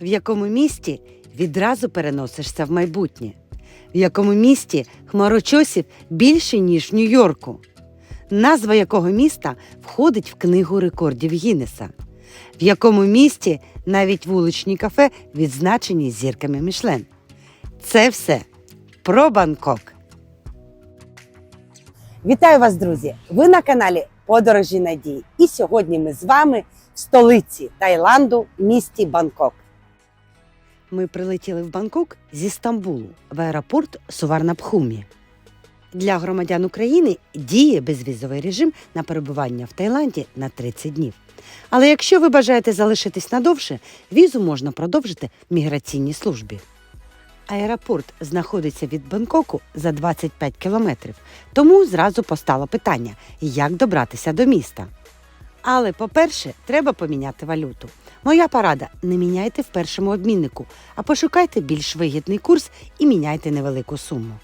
В якому місті відразу переносишся в майбутнє? В якому місті хмарочосів більше, ніж в Нью-Йорку? Назва якого міста входить в книгу рекордів Гіннеса? В якому місті навіть вуличні кафе відзначені зірками Мішлен? Це все про Бангкок. Вітаю вас, друзі! Ви на каналі Подорожі Надії. І сьогодні ми з вами в столиці Таїланду, місті Бангкок. Ми прилетіли в Бангкок зі Стамбулу в аеропорт Суварнабхумі. Для громадян України діє безвізовий режим на перебування в Таїланді на 30 днів. Але якщо ви бажаєте залишитись надовше, візу можна продовжити в міграційній службі. Аеропорт знаходиться від Бангкоку за 25 кілометрів, тому зразу постало питання, як добратися до міста. Але, по-перше, треба поміняти валюту. Моя порада не міняйте в першому обміннику, а пошукайте більш вигідний курс і міняйте невелику суму.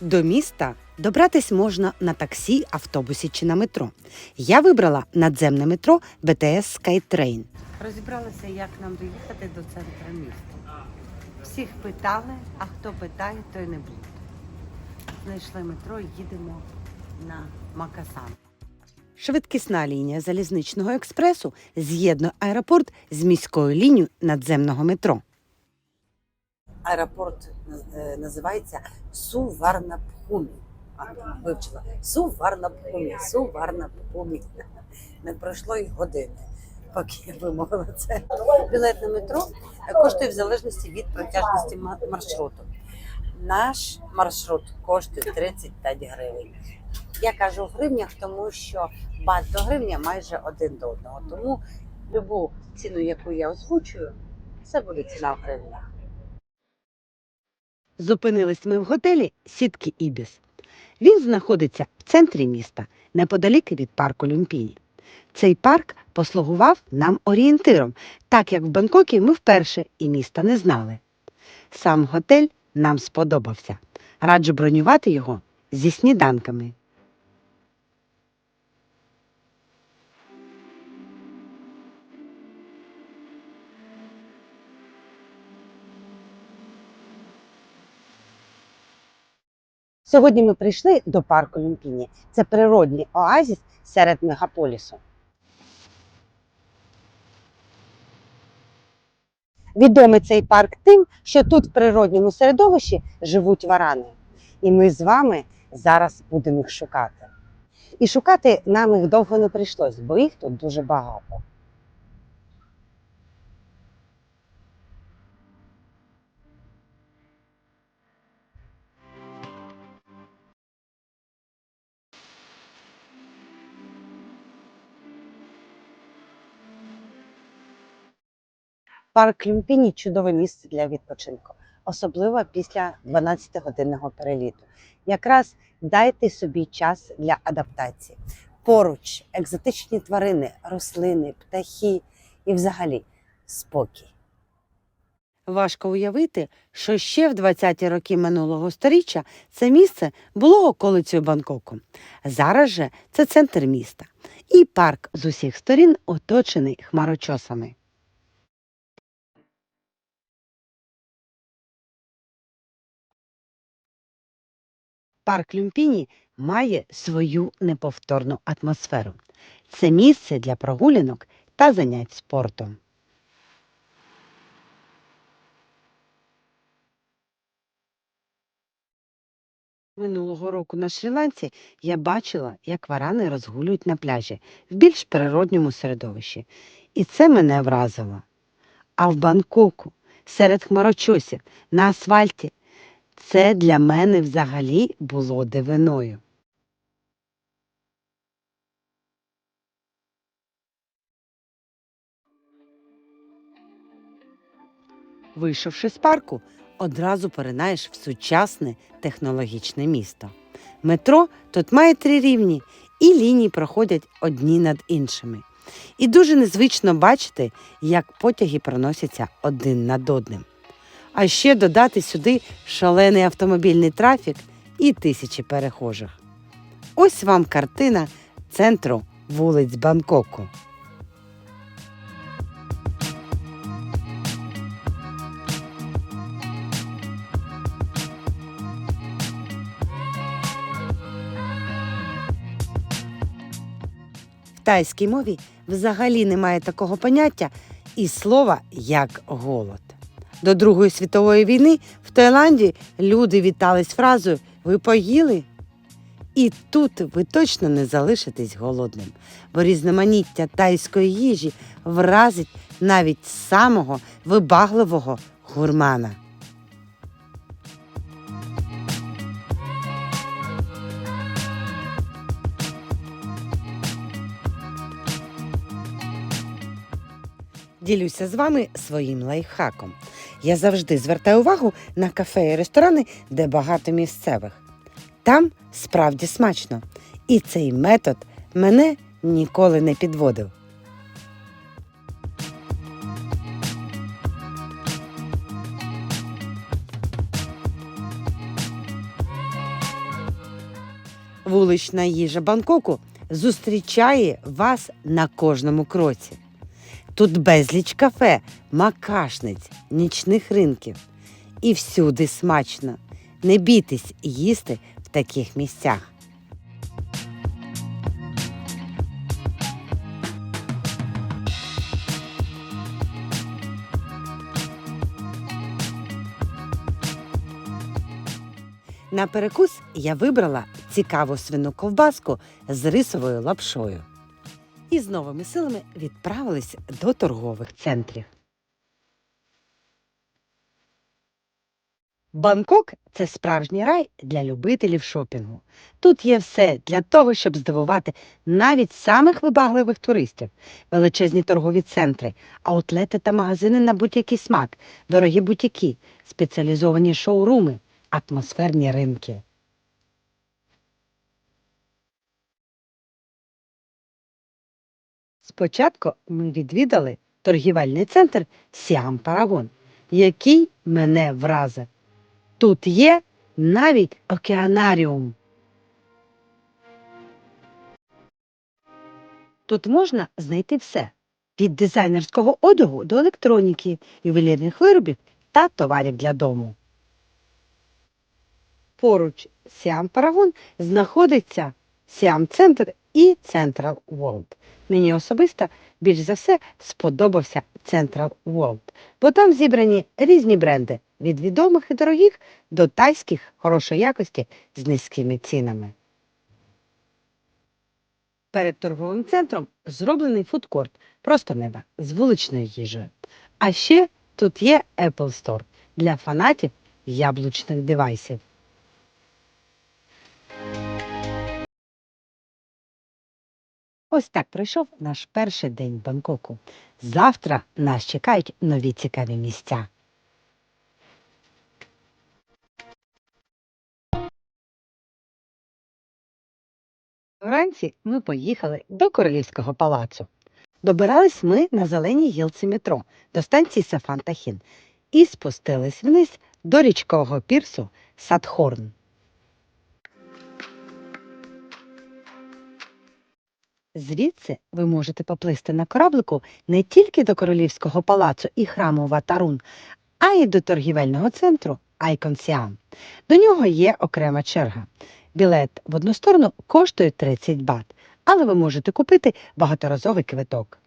До міста добратись можна на таксі, автобусі чи на метро. Я вибрала надземне метро BTS SkyTrain. Розібралася, як нам доїхати до центру міста. Всіх питали, а хто питає, той не буде. Знайшли метро і їдемо на Макасан. Швидкісна лінія залізничного експресу з'єднує аеропорт з міською лінією надземного метро. Аеропорт е, називається Суварнабхумі. Вивчила. Суварнабхумі, Суварнабхумі. Не пройшло й години, поки я вимовила це. Білет на метро коштує в залежності від протяжності маршруту. Наш маршрут коштує 35 гривень. Я кажу в гривнях, тому що бат до гривня майже один до одного. Тому любу ціну, яку я озвучую, це буде ціна в гривнях. Зупинились ми в готелі Сітки Ібіс. Він знаходиться в центрі міста, неподалік від парку Люмпіні. Цей парк послугував нам орієнтиром, так як в Бангкокі ми вперше і міста не знали. Сам готель нам сподобався. Раджу бронювати його зі сніданками. Сьогодні ми прийшли до парку Люмпіні. Це природний оазіс серед мегаполісу. Відомий цей парк тим, що тут в природньому середовищі живуть варани. І ми з вами зараз будемо їх шукати. І шукати нам їх довго не прийшлось, бо їх тут дуже багато. Парк Люмпіні чудове місце для відпочинку, особливо після 12-годинного переліту. Якраз дайте собі час для адаптації. Поруч екзотичні тварини, рослини, птахи і взагалі спокій. Важко уявити, що ще в 20-ті роки минулого століття це місце було околицею Бангкоку. Зараз же це центр міста, і парк з усіх сторін оточений хмарочосами. Парк Люмпіні має свою неповторну атмосферу. Це місце для прогулянок та занять спортом. Минулого року на Шрі-Ланці я бачила, як варани розгулюють на пляжі в більш природньому середовищі. І це мене вразило. А в Бангкоку, серед хмарочосів, на асфальті, це для мене взагалі було дивиною. Вийшовши з парку, одразу поринаєш в сучасне технологічне місто. Метро тут має три рівні, і лінії проходять одні над іншими. І дуже незвично бачити, як потяги проносяться один над одним а ще додати сюди шалений автомобільний трафік і тисячі перехожих. Ось вам картина центру вулиць Бангкоку. В тайській мові взагалі немає такого поняття і слова як голод. До Другої світової війни в Таїланді люди вітались фразою Ви поїли? І тут ви точно не залишитесь голодним, бо різноманіття тайської їжі вразить навіть самого вибагливого гурмана. Ділюся з вами своїм лайфхаком. Я завжди звертаю увагу на кафе і ресторани, де багато місцевих. Там справді смачно. І цей метод мене ніколи не підводив. Вулична їжа Бангкоку зустрічає вас на кожному кроці. Тут безліч кафе, макашниць, нічних ринків. І всюди смачно. Не бійтесь їсти в таких місцях. На перекус я вибрала цікаву свину ковбаску з рисовою лапшою. І з новими силами відправились до торгових центрів. Бангкок це справжній рай для любителів шопінгу. Тут є все для того, щоб здивувати навіть самих вибагливих туристів, величезні торгові центри, аутлети та магазини на будь-який смак, дорогі бутіки, спеціалізовані шоуруми, атмосферні ринки. Спочатку ми відвідали торгівельний центр Сіам Парагон, який мене вразив. Тут є навіть океанаріум. Тут можна знайти все від дизайнерського одягу до електроніки, ювелірних виробів та товарів для дому. Поруч Сіам Парагон знаходиться Сіам Центр і Central World. Мені особисто більш за все сподобався Central World, бо там зібрані різні бренди від відомих і дорогих до тайських хорошої якості з низькими цінами. Перед торговим центром зроблений фудкорт просто неба з вуличною їжею. А ще тут є Apple Store для фанатів яблучних девайсів. Ось так пройшов наш перший день в Бангкоку. Завтра нас чекають нові цікаві місця. Вранці ми поїхали до Королівського палацу. Добирались ми на зеленій гілці метро до станції Сафантахін і спустились вниз до річкового пірсу Садхорн. Звідси ви можете поплисти на кораблику не тільки до Королівського палацу і храму Ватарун, а й до торгівельного центру Айконсіан. До нього є окрема черга. Білет в одну сторону коштує 30 бат, але ви можете купити багаторазовий квиток.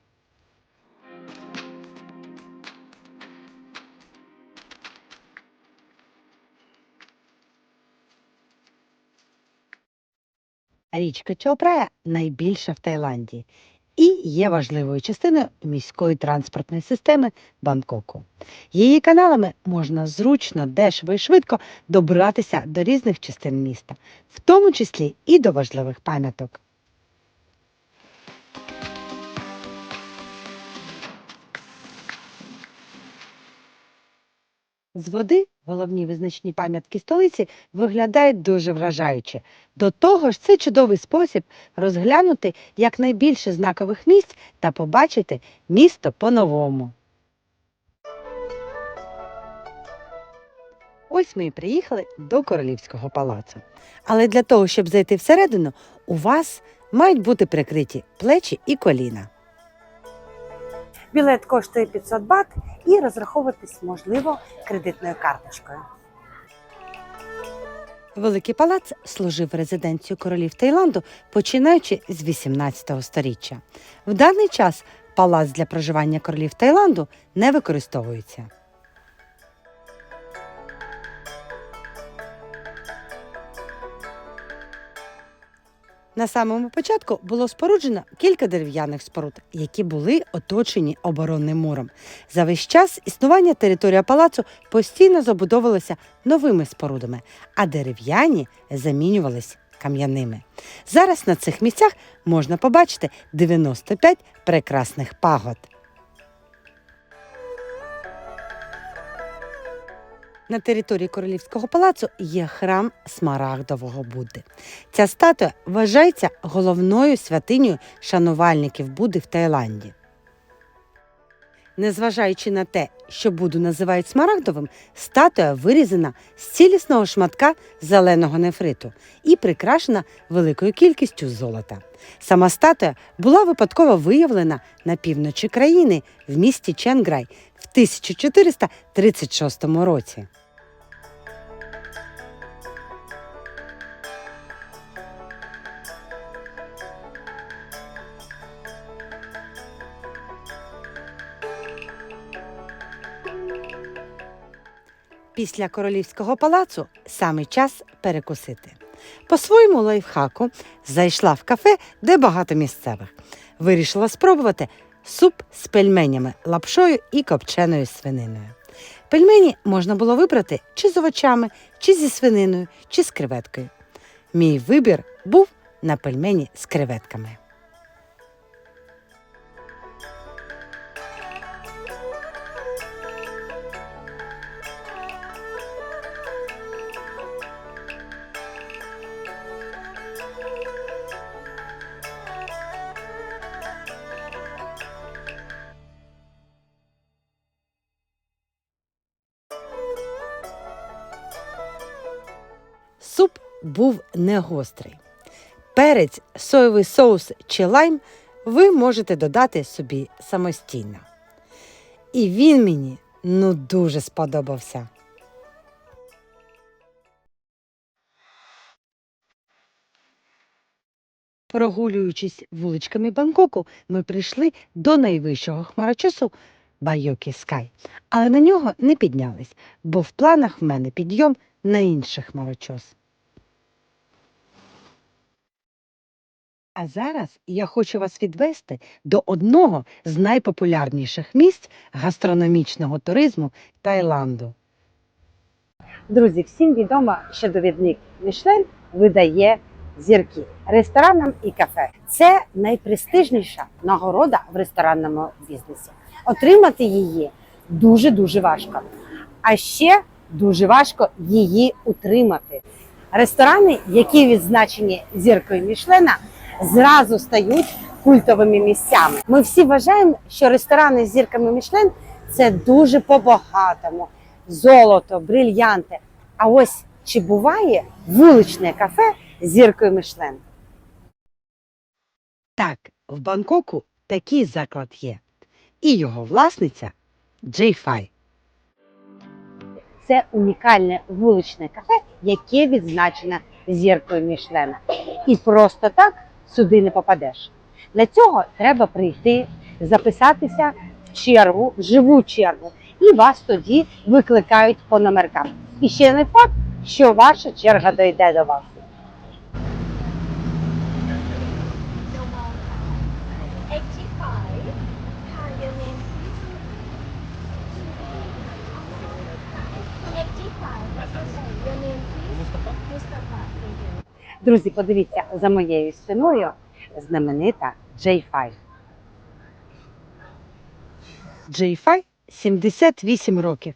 Річка Чопрая найбільша в Таїланді і є важливою частиною міської транспортної системи Бангкоку. Її каналами можна зручно, дешево і швидко добратися до різних частин міста, в тому числі і до важливих пам'яток. З води головні визначні пам'ятки столиці виглядають дуже вражаюче. До того ж, це чудовий спосіб розглянути якнайбільше знакових місць та побачити місто по-новому. Ось ми і приїхали до королівського палацу. Але для того, щоб зайти всередину, у вас мають бути прикриті плечі і коліна. Білет коштує 500 бат і розраховуватись можливо кредитною карточкою. Великий палац служив резиденцією королів Таїланду, починаючи з 18 століття. В даний час палац для проживання королів Таїланду не використовується. На самому початку було споруджено кілька дерев'яних споруд, які були оточені оборонним муром. За весь час існування територія палацу постійно забудовувалася новими спорудами, а дерев'яні замінювались кам'яними. Зараз на цих місцях можна побачити 95 прекрасних пагод. На території королівського палацу є храм Смарагдового Будди. Ця статуя вважається головною святинею шанувальників Будди в Таїланді. Незважаючи на те, що Будду називають смарагдовим, статуя вирізана з цілісного шматка зеленого нефриту і прикрашена великою кількістю золота. Сама статуя була випадково виявлена на півночі країни в місті Ченграй в 1436 році. Після королівського палацу саме час перекусити. По своєму лайфхаку зайшла в кафе, де багато місцевих. Вирішила спробувати суп з пельменями, лапшою і копченою свининою. Пельмені можна було вибрати чи з овочами, чи зі свининою, чи з креветкою. Мій вибір був на пельмені з креветками. Був не гострий. Перець, соєвий соус чи лайм ви можете додати собі самостійно. І він мені ну дуже сподобався. Прогулюючись вуличками Бангкоку, ми прийшли до найвищого хмарочосу Байокі Скай. Але на нього не піднялись, бо в планах в мене підйом на інший хмарочос. А зараз я хочу вас відвести до одного з найпопулярніших місць гастрономічного туризму Таїланду. Друзі, всім відомо, що довідник Мішлен видає зірки ресторанам і кафе. Це найпрестижніша нагорода в ресторанному бізнесі. Отримати її дуже дуже важко. А ще дуже важко її утримати. Ресторани, які відзначені зіркою Мішлена, зразу стають культовими місцями. Ми всі вважаємо, що ресторани з зірками Мішлен це дуже по-багатому. Золото, брильянти. А ось чи буває вуличне кафе з зіркою Мішлен? Так, в Бангкоку такий заклад є. І його власниця Джей Фай. Це унікальне вуличне кафе, яке відзначене зіркою Мішлена. І просто так сюди не попадеш. Для цього треба прийти, записатися в чергу, в живу чергу, і вас тоді викликають по номеркам. І ще не факт, що ваша черга дойде до вас. Друзі, подивіться за моєю спиною знаменита J5. J5 78 років.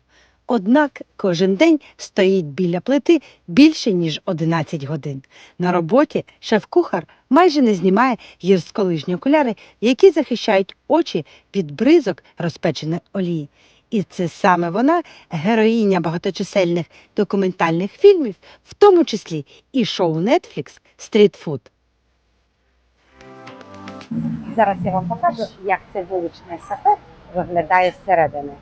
Однак кожен день стоїть біля плити більше ніж 11 годин. На роботі шеф-кухар майже не знімає гірськолижні окуляри, які захищають очі від бризок розпеченої олії. І це саме вона, героїня багаточисельних документальних фільмів, в тому числі і шоу Netflix «Стрітфуд». Зараз я вам покажу, як це вуличне кафе виглядає зсередини.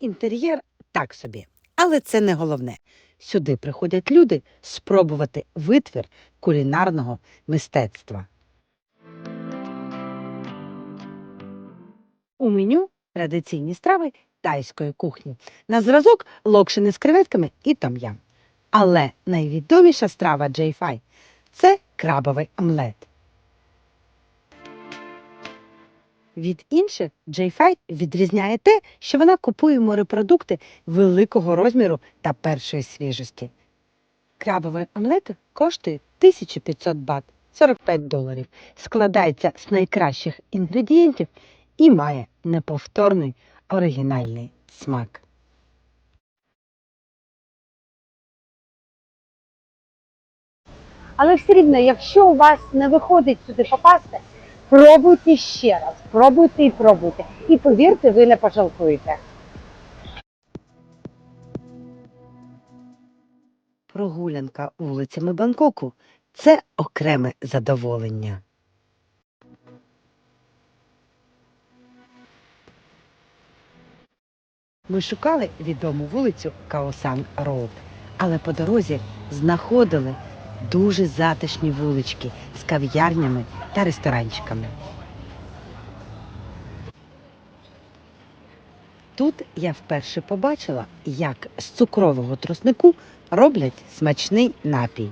Інтер'єр так собі, але це не головне. Сюди приходять люди спробувати витвір кулінарного мистецтва. У меню традиційні страви тайської кухні. На зразок локшини з креветками і там'ям. Але найвідоміша страва Джейфай це крабовий омлет. Від інших Джейфай відрізняє те, що вона купує морепродукти великого розміру та першої свіжості. Крабовий омлет коштує 1500 бат, 45 доларів, складається з найкращих інгредієнтів і має неповторний оригінальний смак. Але все рівно, якщо у вас не виходить сюди попасти, пробуйте ще раз, пробуйте і пробуйте. І повірте, ви не пожалкуєте. Прогулянка вулицями Бангкоку це окреме задоволення. Ми шукали відому вулицю Каосан Роуд, але по дорозі знаходили дуже затишні вулички з кав'ярнями та ресторанчиками. Тут я вперше побачила, як з цукрового троснику роблять смачний напій.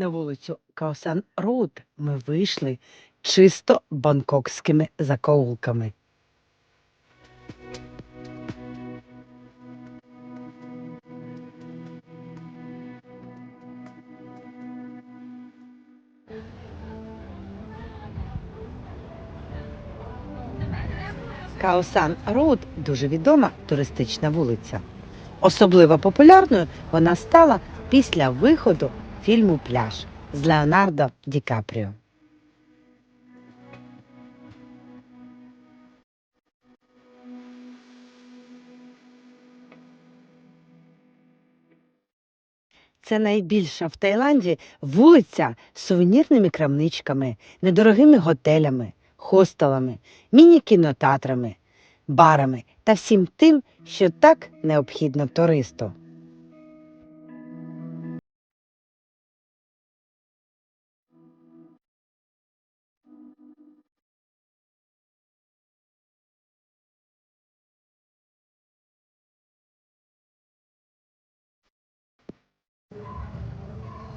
На вулицю Каосан Роуд ми вийшли чисто бангкокськими закоулками. Каосан Роуд дуже відома туристична вулиця. Особливо популярною вона стала після виходу фільму Пляж з Леонардо Ді Капріо. Це найбільша в Таїланді вулиця з сувенірними крамничками, недорогими готелями, хостелами, міні-кінотеатрами, барами та всім тим, що так необхідно туристу.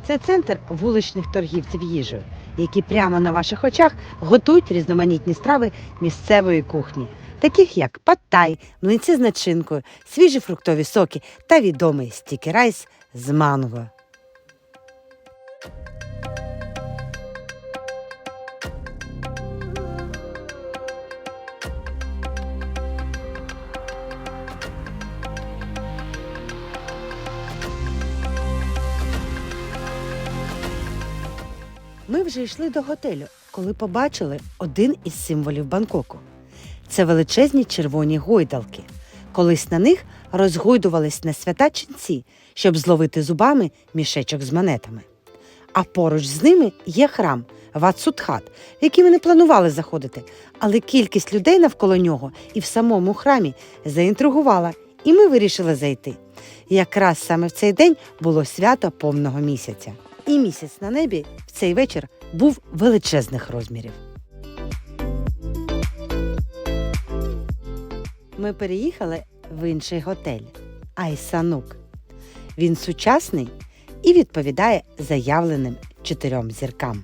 Це центр вуличних торгівців їжею, які прямо на ваших очах готують різноманітні страви місцевої кухні, таких як паттай, млинці з начинкою, свіжі фруктові соки та відомий стікі райс з манго. Вже йшли до готелю, коли побачили один із символів Бангкоку. Це величезні червоні гойдалки. Колись на них розгойдувались на свята ченці, щоб зловити зубами мішечок з монетами. А поруч з ними є храм Ватсудхат, в який ми не планували заходити, але кількість людей навколо нього і в самому храмі заінтригувала, і ми вирішили зайти. Якраз саме в цей день було свято повного місяця. І місяць на небі в цей вечір був величезних розмірів. Ми переїхали в інший готель Айсанук. Він сучасний і відповідає заявленим чотирьом зіркам.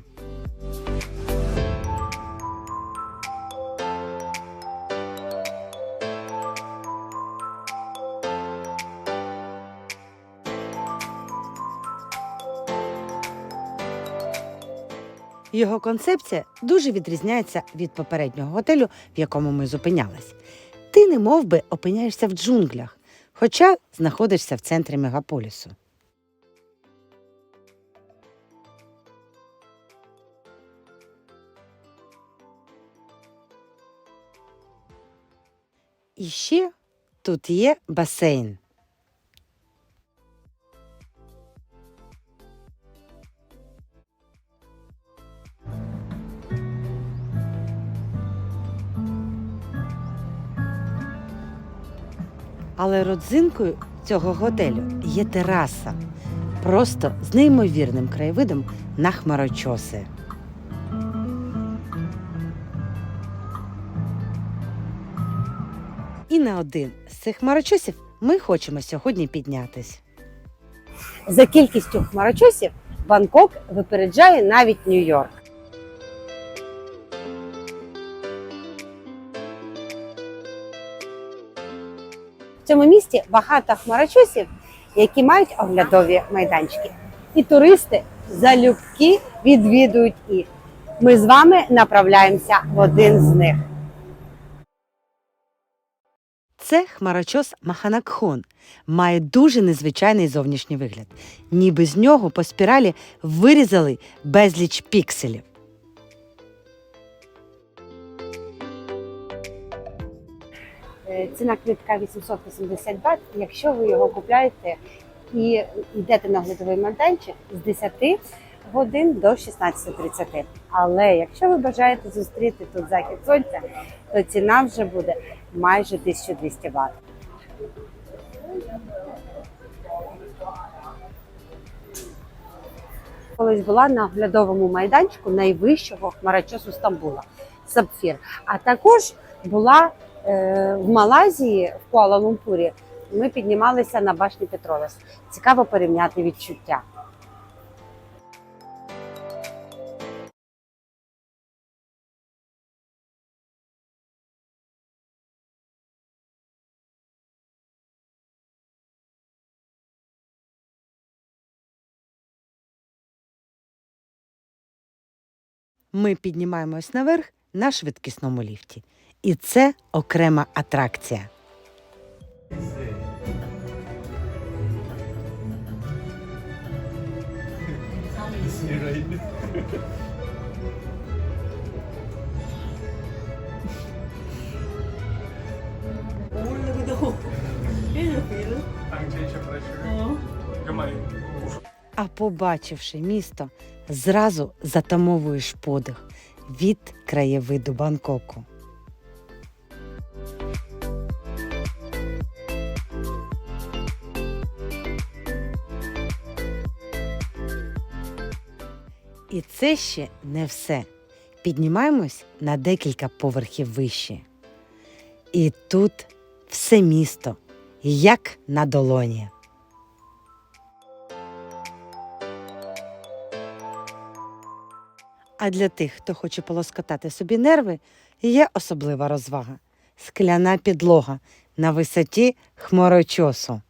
Його концепція дуже відрізняється від попереднього готелю, в якому ми зупинялись. Ти не мов би опиняєшся в джунглях, хоча знаходишся в центрі мегаполісу. І ще тут є басейн. Але родзинкою цього готелю є тераса, просто з неймовірним краєвидом на хмарочоси. І на один з цих хмарочосів ми хочемо сьогодні піднятись. За кількістю хмарочосів Бангкок випереджає навіть Нью-Йорк. Цьому місті багато хмарочосів, які мають оглядові майданчики. І туристи залюбки відвідують їх. Ми з вами направляємося в один з них. Це хмарочос Маханакхон. Має дуже незвичайний зовнішній вигляд. Ніби з нього по спіралі вирізали безліч пікселів. Ціна квітка 880 бат. Якщо ви його купляєте і йдете на оглядовий майданчик з 10 годин до 16.30. Але якщо ви бажаєте зустріти тут захід сонця, то ціна вже буде майже 1200 бат. Колись була на оглядовому майданчику найвищого хмарочосу Стамбула Сапфір. А також була в Малайзії, в Куала-Лумпурі. Ми піднімалися на башні Петролес. Цікаво порівняти відчуття. Ми піднімаємось наверх на швидкісному ліфті. І це окрема атракція. А побачивши місто, зразу затамовуєш подих від краєвиду Бангкоку. І це ще не все. Піднімаємось на декілька поверхів вище. І тут все місто, як на долоні. А для тих, хто хоче полоскотати собі нерви, є особлива розвага скляна підлога на висоті хмарочосу.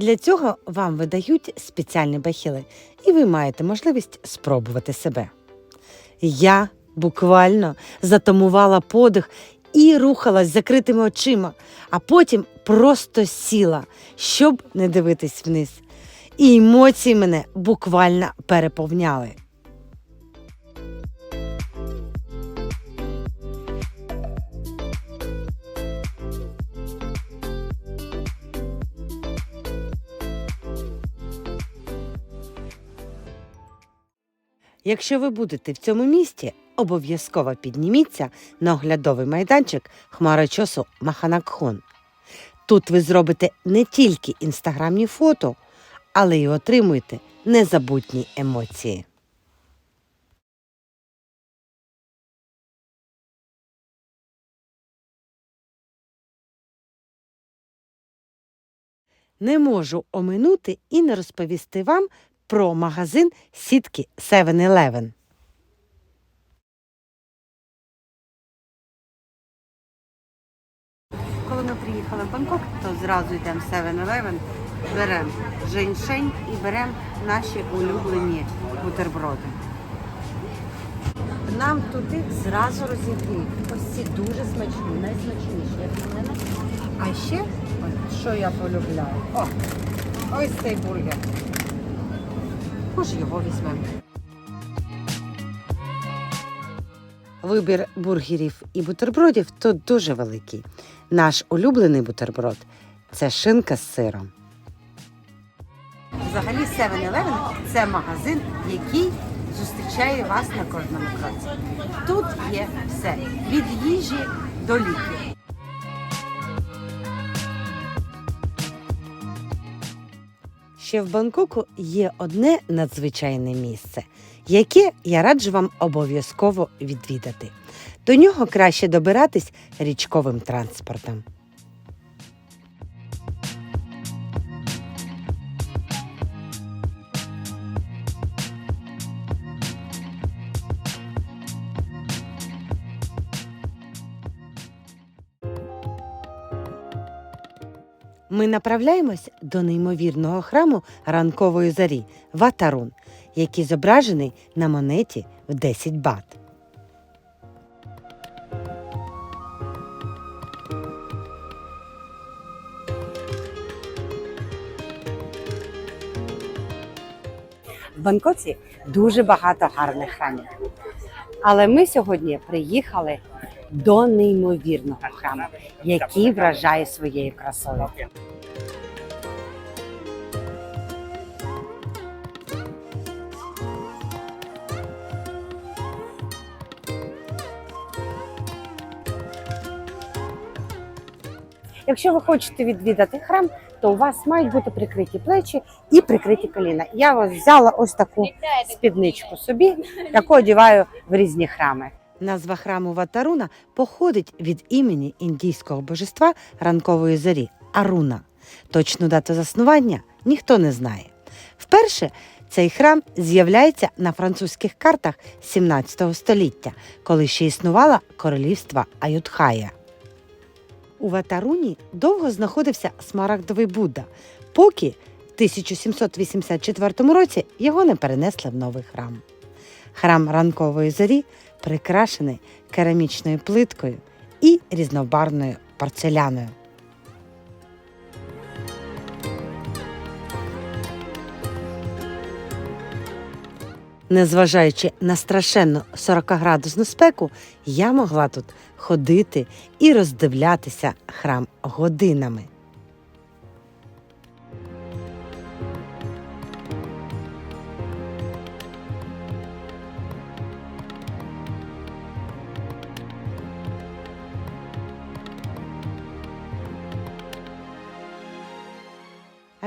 Для цього вам видають спеціальні бахіли, і ви маєте можливість спробувати себе. Я буквально затамувала подих і рухалась закритими очима, а потім просто сіла, щоб не дивитись вниз. І емоції мене буквально переповняли. Якщо ви будете в цьому місті, обов'язково підніміться на оглядовий майданчик хмарочосу Маханакхон. Тут ви зробите не тільки інстаграмні фото, але й отримуєте незабутні емоції. Не можу оминути і не розповісти вам про магазин сітки 7-Eleven. Коли ми приїхали в Бангкок, то зразу йдемо в 7-Eleven, беремо женьшень і беремо наші улюблені бутерброди. Нам туди зразу розігріють. Ось ці дуже смачні, найсмачніші, як на мене. А ще, що я полюбляю? О, ось цей бургер. Може, його візьмемо. Вибір бургерів і бутербродів тут дуже великий. Наш улюблений бутерброд це шинка з сиром. Взагалі 7-Eleven – це магазин, який зустрічає вас на кожному кроці. Тут є все від їжі до ліків. Ще в Бангкоку є одне надзвичайне місце, яке я раджу вам обов'язково відвідати. До нього краще добиратись річковим транспортом. Ми направляємось до неймовірного храму ранкової зарі Ватарун, який зображений на монеті в 10 бат. В Бангкоці дуже багато гарних храмів. Але ми сьогодні приїхали до неймовірного храму, який вражає своєю красою. Якщо ви хочете відвідати храм, то у вас мають бути прикриті плечі і прикриті коліна. Я ось взяла ось таку спідничку собі, яку одіваю в різні храми. Назва храму Ватаруна походить від імені індійського божества ранкової зорі Аруна. Точну дату заснування ніхто не знає. Вперше цей храм з'являється на французьких картах 17 століття, коли ще існувало королівство Аютхая. У Ватаруні довго знаходився смарагдовий Будда, поки в 1784 році його не перенесли в новий храм. Храм ранкової зорі прикрашений керамічною плиткою і різнобарвною порцеляною. Незважаючи на страшенну 40-градусну спеку, я могла тут ходити і роздивлятися храм годинами.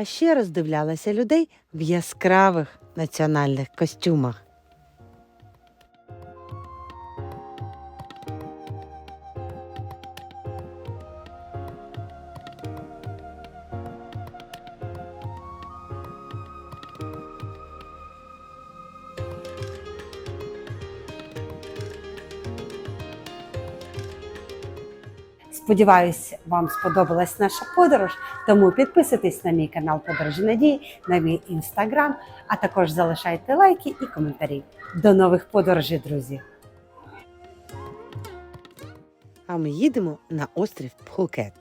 Ще роздивлялася людей в яскравих національних костюмах. Сподіваюсь, вам сподобалась наша подорож. Тому підписуйтесь на мій канал Подорожі Надії, на мій інстаграм, а також залишайте лайки і коментарі. До нових подорожей, друзі! А ми їдемо на острів Пхукет.